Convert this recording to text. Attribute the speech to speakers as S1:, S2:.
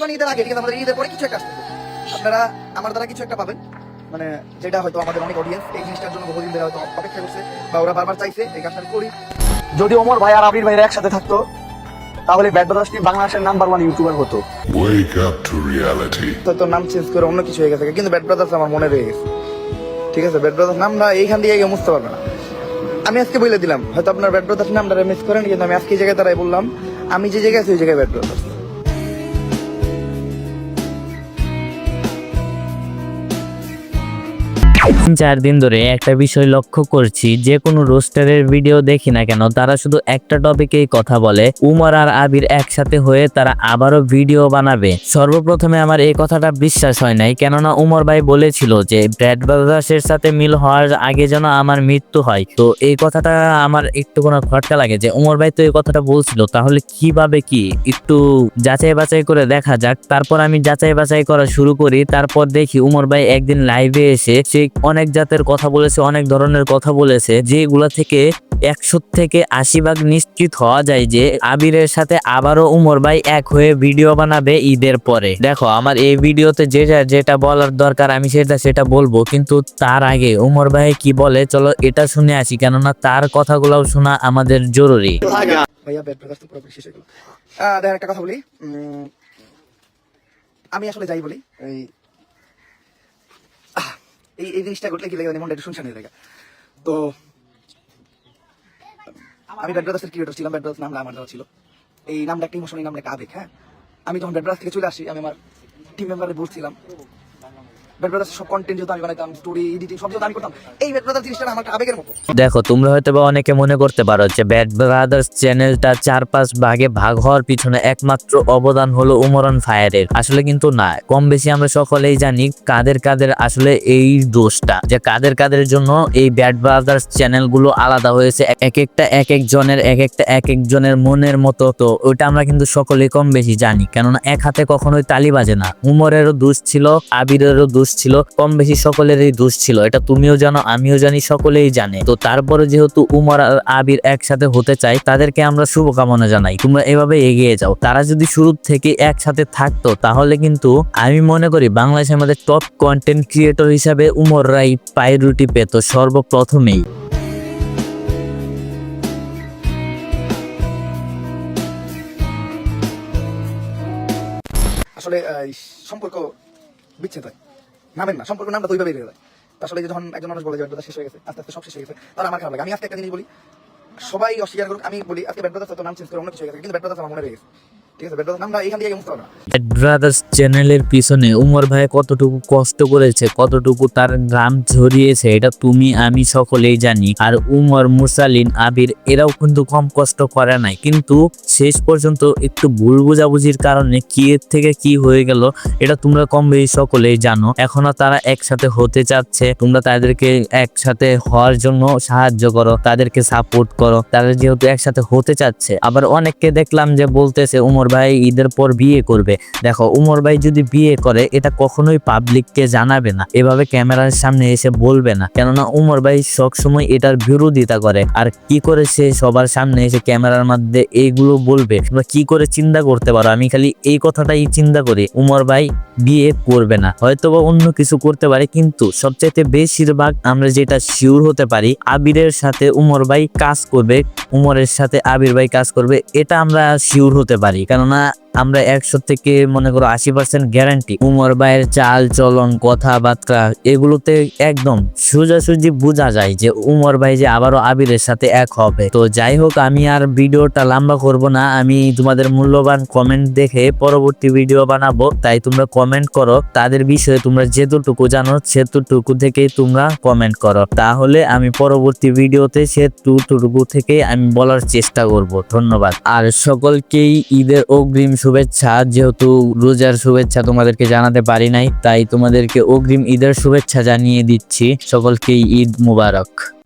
S1: কোরবানি ঈদের আগে ঠিক আছে? আমাদের ঈদের পরে কিছু একটা আসতেছে আপনারা আমার দ্বারা কিছু একটা পাবেন। মানে যেটা হয়তো আমাদের অনেক অডিয়েন্স এই জিনিসটার জন্য বহুদিন ধরে হয়তো অপেক্ষা করছে বা ওরা বারবার চাইছে এই কাজটা করি। যদি ওমর ভাই আর আবির ভাইরা একসাথে থাকতো তাহলে ব্যাট ব্রাদার্সটি বাংলাদেশের নাম্বার ওয়ান ইউটিউবার হতো।
S2: Wake up to reality.
S1: তো তোর নাম চেঞ্জ করে অন্য কিছু হয়ে গেছে। কিন্তু ব্যাট ব্রাদার্স আমার মনে রয়ে গেছে। ঠিক আছে ব্যাট ব্রাদার্স নামটা এইখান দিয়ে কেউ মুছতে পারবে না। আমি আজকে বলে দিলাম। হয়তো আপনার ব্যাট ব্রাদার্স নামটা মিস করেন কিন্তু আমি আজকে এই জায়গায় তারাই বললাম আমি যে জায়গায় আছি ওই জায়গায় ব্যাট ব্রাদার্স
S3: চার দিন ধরে একটা বিষয় লক্ষ্য করছি, যে কোনো রোস্টারের ভিডিও দেখি না কেন, তারা শুধু একটা টপিকেই কথা বলে। উমর আর আবির একসাথে হয়ে তারা আবারও ভিডিও বানাবে। সর্বপ্রথমে আমার এই কথাটা বিশ্বাস হয় নাই, কেননা উমর ভাই বলেছিল যে, ব্র্যাড ব্রাদার্সের সাথে মিল হওয়ার আগে যেন আমার মৃত্যু হয়। তো এই কথাটা আমার একটু কোনো খটকা লাগে যে, উমর ভাই তো এই কথাটা বলছিল, তাহলে কীভাবে কি? একটু যাচাই বাছাই করে দেখা যাক। তারপর আমি যাচাই বাছাই করা শুরু করি, তারপর দেখি উমর ভাই একদিন লাইভে এসে সে অনেক জাতের কথা বলেছে, অনেক ধরনের কথা বলেছে, যেগুলা থেকে একশো থেকে আশি ভাগ নিশ্চিত হওয়া যায় যে আবিরের সাথে আবারও উমর ভাই এক হয়ে ভিডিও বানাবে ঈদের পরে। দেখো, আমার এই ভিডিওতে যেটা যেটা বলার দরকার, আমি সেটা সেটা বলব, কিন্তু তার আগে উমর ভাই কি বলে, চলো এটা শুনে আসি, কেননা তার কথাগুলোও শোনা আমাদের জরুরি।
S1: আমি আসলে যাই বলি এই এই জিনিসটা ঘটলে কি লাগে মনটা একটু শুনশান লাগে। তো, আমি ব্যাড ব্রাদার্সের ক্রিয়েটর ছিলাম ব্যাড ব্রাদার্স নামটা আমার ছিল। এই নামটা একটা ইমোশন এই নামটা একটা আবেগ হ্যাঁ? আমি যখন ব্যাড ব্রাদার্স থেকে চলে আসি, আমি আমার টিম মেম্বারে বলছিলাম
S3: দেখো, তোমরা হয়তো বা অনেকে মনে করতে পারো যে ব্যাড ব্রাদার্স চ্যানেলটা চার পাঁচ ভাগে ভাগ হওয়ার পিছনে একমাত্র অবদান হলো উমরন ফায়ারের। আসলে কিন্তু না, কম বেশি আমরা সকলেই জানি কাদের কাদের আসলে এই দোষটা, যে কাদের কাদের জন্য এই ব্যাড ব্রাদার্স চ্যানেলগুলো আলাদা হয়েছে, এক একটা এক এক জনের এক একটা এক এক জনের মনের মতো। তো ওইটা আমরা কিন্তু সকলেই কম বেশি জানি, কেননা এক হাতে কখনোই তালি বাজে না। উমরেরও দোষ ছিল, আবিরেরও দোষ ছিল, কম বেশি সকলেরই দোষ ছিল। এটা তুমিও জানো, আমিও জানি, সকলেই জানে। তো তারপরে যেহেতু উমর আর আবির একসাথে হতে চায়, তাদেরকে আমরা শুভকামনা জানাই। তোমরা এভাবে এগিয়ে যাও। তারা যদি শুরু থেকে একসাথে থাকতো, তাহলে কিন্তু আমি মনে করি বাংলাদেশের মধ্যে টপ কন্টেন্ট ক্রিয়েটর হিসাবে উমর রাই পাইরুটি পেত সর্বপ্রথমেই।
S1: আসলে সম্পর্ক বিচ্ছেদ হয়। নামেন না সম্পর্ক নামটা তো ওইভাবেই রয়ে যায়। আসলে যখন একজন মানুষ বলে যে শেষ হয়ে গেছে, আস্তে আস্তে সব শেষ হয়ে গেছে, তাহলে আমার খারাপ লাগে? আমি আজকে একটা জিনিস বলি, সবাই অস্বীকার করুক, আমি বলি, আজকে ব্রাদার্স তো নাম চেঞ্জ করে অন্য কিছু হয়ে গেছে, কিন্তু ব্রাদার্স আমার মনে রয়ে গেছে। ব্রাদার্স
S3: চ্যানেলের পিছনে উমর ভাই কতটুকু কষ্ট করেছে, কতটুকু তার গ্রাম ঝরিয়েছে, এটা তুমি, আমি সকলেই জানি। আর উমর মুসালিন আবির, এরাও কিন্তু কম কষ্ট করে নাই। কিন্তু শেষ পর্যন্ত একটু ভুল কারণে কি থেকে কি হয়ে গেল, এটা তোমরা কম বেশি সকলেই জানো। এখনও তারা একসাথে হতে চাচ্ছে, তোমরা তাদেরকে একসাথে হওয়ার জন্য সাহায্য করো, তাদেরকে সাপোর্ট করো। তাদের যেহেতু একসাথে হতে চাচ্ছে, আবার অনেককে দেখলাম যে বলতেছে, উমর ভাই ঈদের পর বিয়ে করবে। দেখো, উমর ভাই যদি বিয়ে করে, এটা কখনোই পাবলিককে জানাবে না। এভাবে ক্যামেরার সামনে এসে বলবে না। কেননা উমর ভাই সবসময় এটার বিরোধিতা করে। আর কি করে সে সবার সামনে এসে ক্যামেরার মধ্যে এইগুলো বলবে? তোমরা কি করে চিন্তা করতে পারো? আমি খালি এই কথাটাই চিন্তা করি। উমর ভাই বিয়ে করবে না। হয়তো বা অন্য কিছু করতে পারে, কিন্তু সবচাইতে বেশিরভাগ আমরা যেটা শিওর হতে পারি, আবিরের সাথে উমর ভাই কাজ করবে উমরের সাথে আবির ভাই কাজ করবে এটা আমরা শিওর হতে পারি। কেননা আমরা একশো থেকে মনে করো আশি পার্সেন্ট গ্যারান্টি উমর ভাইয়ের চাল, চলন, কথাবার্তা, এগুলোতে একদম সোজাসুজি বোঝা যায় যে উমর ভাই যে আবারও আবিরের সাথে এক হবে। তো যাই হোক, আমি আর ভিডিওটা লম্বা করব না। আমি তোমাদের মূল্যবান কমেন্ট দেখে পরবর্তী ভিডিও বানাবো। তাই তোমরা কমেন্ট করো। তাদের বিষয়ে তোমরা যেতটুকু জানো, সেতুটুকু থেকেই তোমরা কমেন্ট করো। তাহলে আমি পরবর্তী ভিডিওতে সেটুকু থেকে আমি বলার চেষ্টা করব। ধন্যবাদ। আর সকলকেই ঈদের অগ্রিম শুভেচ্ছা। যেহেতু রোজার শুভেচ্ছা তোমাদেরকে জানাতে পারি নাই, তাই তোমাদেরকে অগ্রিম ঈদের শুভেচ্ছা জানিয়ে দিচ্ছি। সকলকেই ঈদ মুবারক।